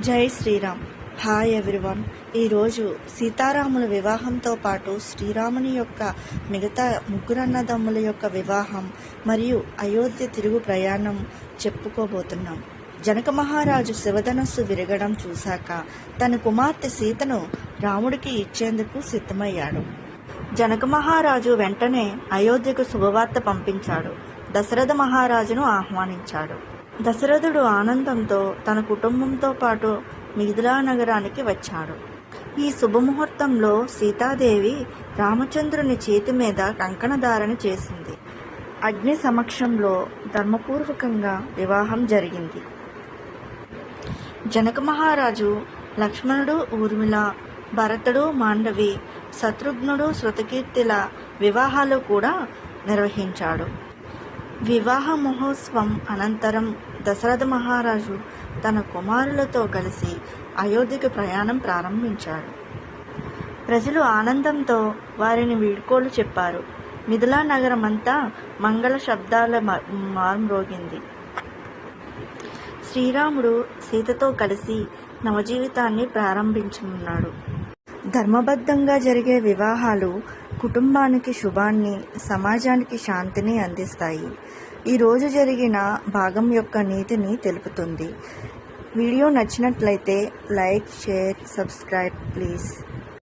జై Sriram. Hi everyone. ఈరోజు సీతారాముల వివాహంతో పాటు శ్రీరాముని యొక్క మిగతా ముగ్గురు అన్నదమ్ముల యొక్క వివాహం మరియు అయోధ్య తిరుగు ప్రయాణం చెప్పుకోబోతున్నాం. జనక మహారాజు శివధనస్సు విరగడం చూశాక తన కుమార్తె సీతను రాముడికి ఇచ్చేందుకు సిద్ధమయ్యాడు. జనక మహారాజు వెంటనే అయోధ్యకు శుభవార్త పంపించాడు. దశరథ మహారాజును ఆహ్వానించాడు. దశరథుడు ఆనందంతో తన కుటుంబంతో పాటు మిథిలా నగరానికి వచ్చాడు. ఈ శుభముహూర్తంలో సీతాదేవి రామచంద్రుని చేతి మీద కంకణధారణ చేసింది. అగ్ని సమక్షంలో ధర్మపూర్వకంగా వివాహం జరిగింది. జనక మహారాజు లక్ష్మణుడు ఊర్మిళ భరతుడు మాండవి శత్రుఘ్నుడు శృతకీర్తిల వివాహాలు కూడా నిర్వహించాడు. వివాహ మహోత్సవం అనంతరం దశరథ మహారాజు తన కుమారులతో కలిసి అయోధ్యకు ప్రయాణం ప్రారంభించాడు ప్రజలు ఆనందంతో వారిని వీడ్కోలు చెప్పారు. మిథిలా నగరం అంతా మంగళ శబ్దాల మ- మారుమ్రోగింది శ్రీరాముడు సీతతో కలిసి నవజీవితాన్ని ప్రారంభించనున్నాడు. ధర్మబద్ధంగా జరిగే వివాహాలు కుటుంబానికి శుభాన్ని సమాజానికి శాంతిని అందిస్తాయి. ఈ రోజు జరిగిన భాగం యొక్క నీతిని తెలుపుతుంది. వీడియో నచ్చినట్లయితే లైక్ షేర్ సబ్స్క్రైబ్ ప్లీజ్.